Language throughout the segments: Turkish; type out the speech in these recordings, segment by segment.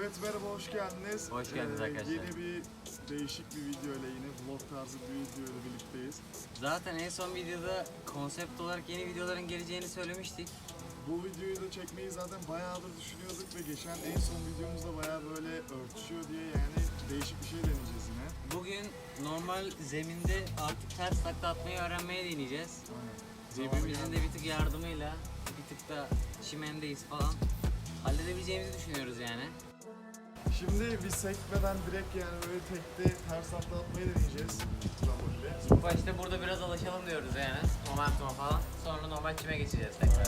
Evet merhaba hoş geldiniz. Hoş geldiniz Ee, arkadaşlar. Yeni bir değişik bir video ile yine vlog tarzı bir video ile birlikteyiz. Zaten en son videoda konsept olarak yeni videoların geleceğini söylemiştik. Bu videoyu da çekmeyi zaten bayağıdır düşünüyorduk ve geçen en son videomuzda bayağı böyle örtüşüyor diye yani değişik bir şey deneyeceğiz yine. Bugün normal zeminde artık ters takla atmayı öğrenmeye deneyeceğiz. Aynen. Birbirimizin de bir tık yardımıyla bir tık da çimendeyiz falan. Halledebileceğimizi düşünüyoruz yani. Şimdi biz sekmeden direkt yani böyle tekte ters atla atmayı deneyeceğiz. İlk başta burada biraz alışalım diyoruz yani. Momentuma falan. Sonra normal çime geçeceğiz tekrar.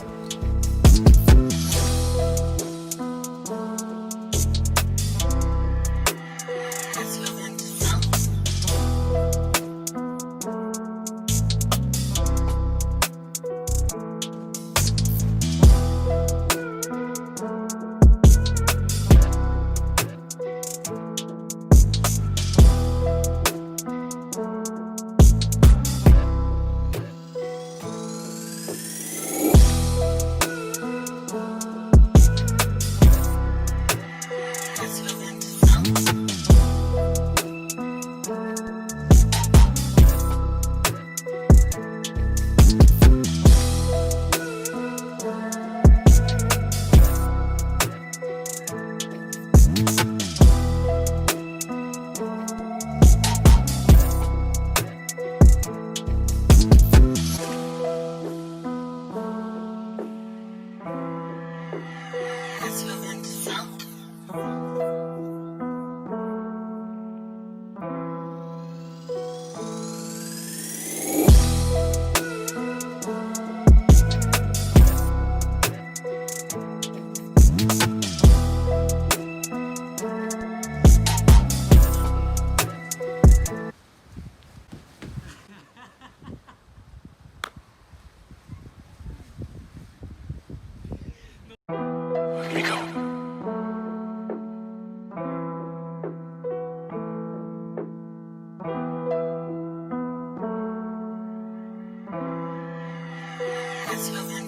yourself? That's what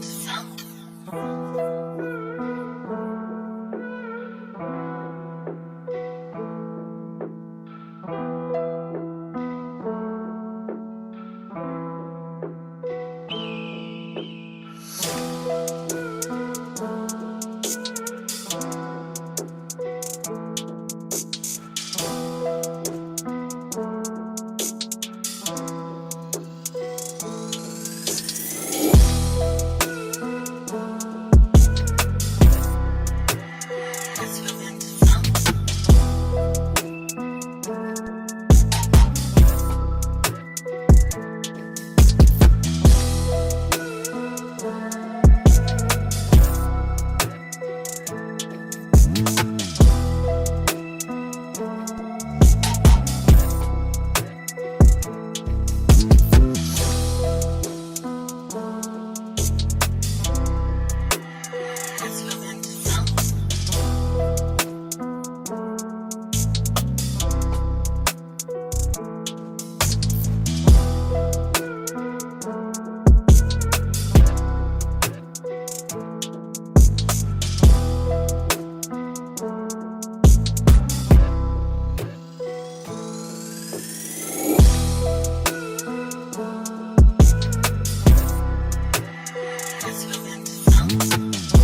Ooh.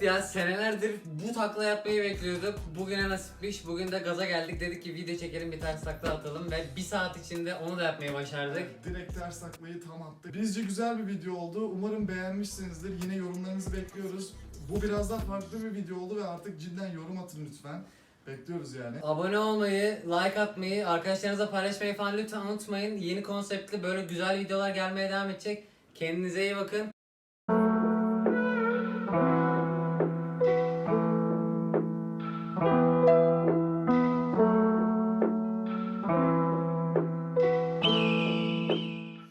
Ya senelerdir bu takla yapmayı bekliyorduk. Bugüne nasipmiş. Bugün de gaza geldik. Dedik ki video çekelim bir ters takla atalım ve bir saat içinde onu da yapmayı başardık. Direkt ters taklayı tam attık. Bizce güzel bir video oldu. Umarım beğenmişsinizdir. Yine yorumlarınızı bekliyoruz. Bu biraz daha farklı bir video oldu ve artık cidden yorum atın lütfen. Bekliyoruz yani. Abone olmayı, like atmayı, arkadaşlarınızla paylaşmayı falan lütfen unutmayın. Yeni konseptli böyle güzel videolar gelmeye devam edecek. Kendinize iyi bakın.